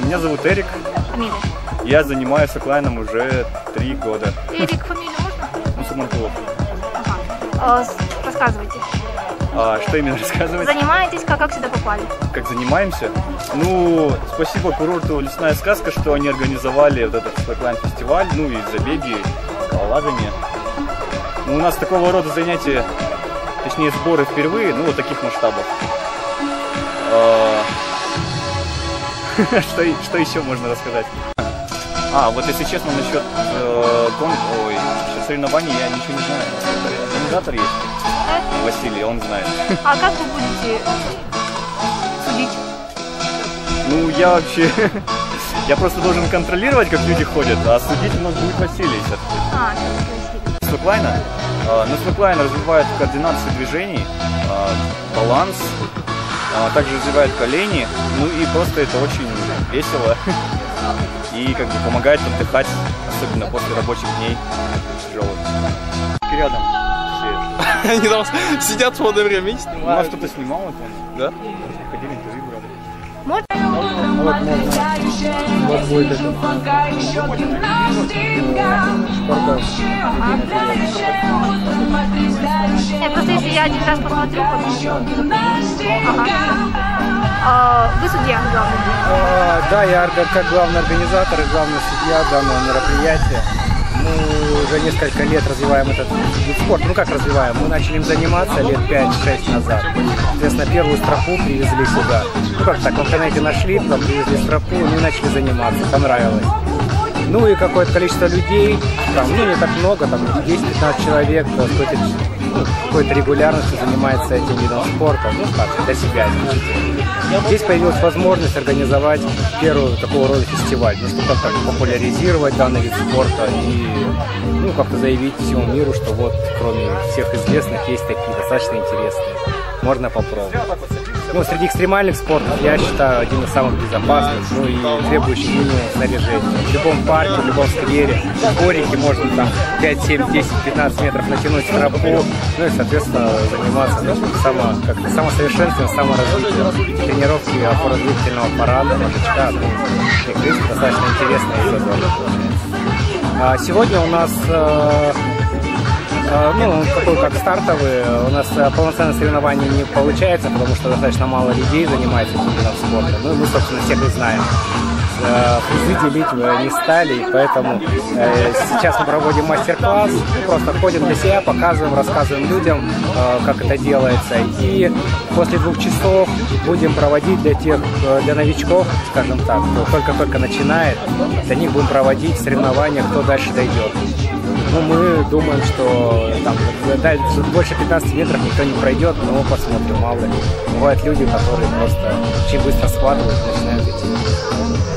меня зовут Эрик. Фамилия. Я занимаюсь оклайном уже три года. Эрик, фамилию можно? Мусульманкулов. Ага. А, рассказывайте. А что именно рассказывать? Занимаетесь, как, как сюда попали? Как занимаемся? Ну, спасибо курорту «Лесная сказка», что они организовали вот этот фестиваль, ну и забеги, скалолазание. Ну, у нас такого рода занятия, точнее сборы впервые, ну вот таких масштабов. Что, что еще можно рассказать? А, вот если честно, насчет э, кон- ой, насчет соревнований я ничего не знаю. Организатор есть, Василий, он знает. А как вы будете судить? Ну, я вообще... Я просто должен контролировать, как люди ходят, а судить у нас будет Василий, соответственно. А, все-таки Василий. Слэклайна. Ну, слэклайн развивает координацию движений, а, баланс, а, также развивает колени, ну и просто это очень весело и как бы помогает отдыхать, особенно после рабочих дней тяжелых. Рядом все. Они там сидят в свободное время и У нас снимают. кто-то снимал это, Да? ходили, интервью брали. Нет, просто если я один раз посмотрю. А, вы судья, главный. А, Да, я как главный организатор и главный судья данного мероприятия. Мы уже несколько лет развиваем этот вид спорта. Ну как развиваем? Мы начали им заниматься лет 5-6 назад. Соответственно, первую стропу привезли сюда. Как так, в интернете нашли, потом привезли стропу, и начали заниматься. Понравилось. Ну и какое-то количество людей, там, ну не так много, там 10-15 человек какой-то, ну, какой-то регулярностью занимается этим видом спорта, ну как, для себя. Здесь появилась возможность организовать первый такого рода фестиваль, ну, чтобы как-то популяризировать данный вид спорта и ну, как-то заявить всему миру, что вот кроме всех известных есть такие достаточно интересные. Можно попробовать. Ну, среди экстремальных спортов я считаю один из самых безопасных, ну и требующих минимум снаряжения. В любом парке, в любом сквере, в дворике можно там 5, 7, 10, 15 метров натянуть тропу, ну и, соответственно, заниматься ну, само, как самосовершенствованием, саморазвитием, тренировки опорно-двигательного аппарата, мозжечка, ну, достаточно интересно и задорно. А сегодня у нас Э, Ну, такой как стартовый, у нас э, полноценное соревнование не получается, потому что достаточно мало людей занимается этим видом спорта. Ну, и мы, собственно, всех их знаем. Э, Призы делить мы не стали, и поэтому э, сейчас мы проводим мастер-класс, просто ходим для себя, показываем, рассказываем людям, э, как это делается. И после двух часов будем проводить для тех, э, для новичков, скажем так, кто только-только начинает, для них будем проводить соревнования, кто дальше дойдет. Ну, мы думаем, что там дальше больше 15 метров никто не пройдет, но посмотрим, мало ли. Бывают люди, которые просто очень быстро схватывают начинают идти.